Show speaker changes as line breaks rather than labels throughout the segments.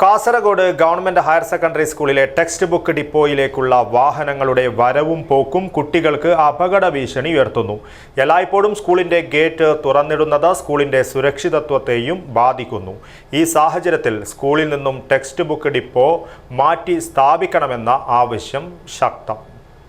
Kasaragod government higher secondary സ്കൂളിലെ text book ഡിപ്പോയിലേക്കുള്ള വാഹനങ്ങളുടെ വരവും പോക്കും കുട്ടികൾക്ക് അപകട ഭീഷണി ഉയർത്തുന്നു. എല്ലായ്പ്പോഴും സ്കൂളിന്റെ ഗേറ്റ് തുറന്നിടുന്നത് സ്കൂളിന്റെ സുരക്ഷിതത്വത്തെയും ബാധിക്കുന്നു. ഈ സാഹചര്യത്തിൽ സ്കൂളിൽ നിന്നും ടെക്സ്റ്റ് ബുക്ക് ഡിപ്പോ മാറ്റി സ്ഥാപിക്കണമെന്ന ആവശ്യം ശക്തം.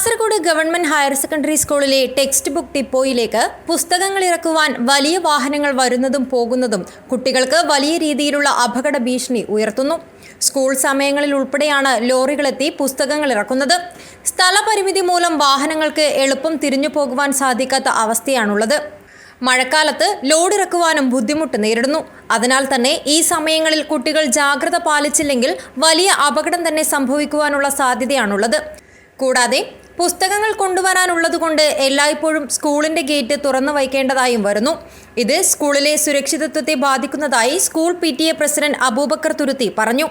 Kasaragod government higher secondary സ്കൂളിലെ ടെക്സ്റ്റ് ബുക്ക് ഡിപ്പോയിലേക്ക് പുസ്തകങ്ങൾ ഇറക്കുവാൻ വലിയ വാഹനങ്ങൾ വരുന്നതും പോകുന്നതും കുട്ടികൾക്ക് വലിയ രീതിയിലുള്ള അപകട ഭീഷണി ഉയർത്തുന്നു. സ്കൂൾ സമയങ്ങളിൽ ഉൾപ്പെടെയാണ് ലോറികളെത്തി പുസ്തകങ്ങൾ ഇറക്കുന്നത്. സ്ഥലപരിമിതി മൂലം വാഹനങ്ങൾക്ക് എളുപ്പം തിരിഞ്ഞു പോകുവാൻ സാധിക്കാത്ത അവസ്ഥയാണുള്ളത്. മഴക്കാലത്ത് ലോഡ് ഇറക്കുവാനും ബുദ്ധിമുട്ട് നേരിടുന്നു. അതിനാൽ തന്നെ ഈ സമയങ്ങളിൽ കുട്ടികൾ ജാഗ്രത പാലിച്ചില്ലെങ്കിൽ വലിയ അപകടം തന്നെ സംഭവിക്കുവാനുള്ള സാധ്യതയാണുള്ളത്. കൂടാതെ പുസ്തകങ്ങൾ കൊണ്ടുവരാനുള്ളതുകൊണ്ട് എല്ലായ്പ്പോഴും സ്കൂളിന്റെ ഗേറ്റ് തുറന്നു വയ്ക്കേണ്ടതായും വരുന്നു. ഇത് സ്കൂളിലെ സുരക്ഷിതത്വത്തെ ബാധിക്കുന്നതായി school P president Abubakar Thuruthi പറഞ്ഞു.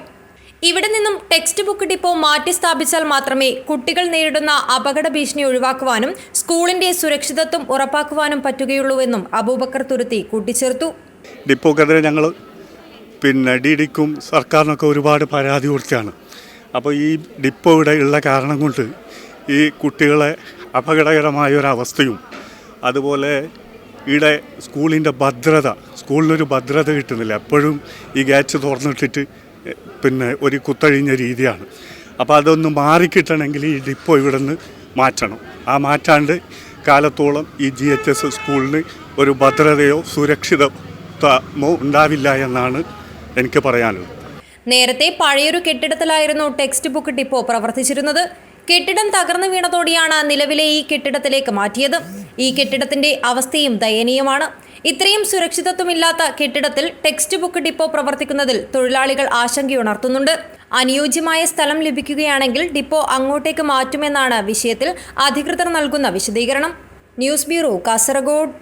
ഇവിടെ നിന്നും ടെക്സ്റ്റ് ബുക്ക് ഡിപ്പോ മാറ്റി സ്ഥാപിച്ചാൽ മാത്രമേ കുട്ടികൾ നേരിടുന്ന അപകട ഭീഷണി ഒഴിവാക്കുവാനും സ്കൂളിന്റെ സുരക്ഷിതത്വം ഉറപ്പാക്കുവാനും പറ്റുകയുള്ളൂവെന്നും അബൂബക്കർ തുരുത്തി കൂട്ടിച്ചേർത്തു.
ഡിപ്പോക്കെതിരെ ഞങ്ങൾ പിന്നെ ഡി ഡിക്കും സർക്കാരിനൊക്കെ ഒരുപാട് പരാതി കൊടുക്കുകയാണ് അപ്പോൾ ഈ ഡിപ്പോ ഇവിടെ ഉള്ള കാരണം കൊണ്ട് ഈ കുട്ടികളെ അപകടകരമായ അവസ്ഥയും അതുപോലെ ഇവിടെ സ്കൂളിന്റെ ഭദ്രത സ്കൂളിനൊരു ഭദ്രത കിട്ടുന്നില്ല. എപ്പോഴും ഈ ഗ്യാച്ച് തുറന്നിട്ടിട്ട് പിന്നെ ഒരു കുത്തഴിഞ്ഞ രീതിയാണ്. അപ്പോൾ അതൊന്ന് മാറിക്കിട്ടണമെങ്കിൽ ഈ ഡിപ്പോ ഇവിടെ നിന്ന് മാറ്റണം. ആ മാറ്റാണ്ട് കാലത്തോളം ഈ ജി എച്ച് എസ് സ്കൂളിന് ഒരു ഭദ്രതയോ സുരക്ഷിതത്വമോ ഉണ്ടാവില്ല എന്നാണ് എനിക്ക് പറയാനുള്ളത്.
നേരത്തെ പഴയൊരു കെട്ടിടത്തിലായിരുന്നു ടെക്സ്റ്റ് ബുക്ക് ഡിപ്പോ പ്രവർത്തിച്ചിരുന്നത്. കെട്ടിടം തകർന്നു വീണതോടെയാണ് നിലവിലെ ഈ കെട്ടിടത്തിലേക്ക് മാറ്റിയത്. ഈ കെട്ടിടത്തിന്റെ അവസ്ഥയും ദയനീയമാണ്. ഇത്രയും സുരക്ഷിതത്വമില്ലാത്ത കെട്ടിടത്തിൽ ടെക്സ്റ്റ് ബുക്ക് ഡിപ്പോ പ്രവർത്തിക്കുന്നതിൽ തൊഴിലാളികൾ ആശങ്കയുണർത്തുന്നുണ്ട്. അനുയോജ്യമായ സ്ഥലം ലഭിക്കുകയാണെങ്കിൽ ഡിപ്പോ അങ്ങോട്ടേക്ക് മാറ്റുമെന്നാണ് വിഷയത്തിൽ അധികൃതർ നൽകുന്ന വിശദീകരണം. News bureau Kasaragod.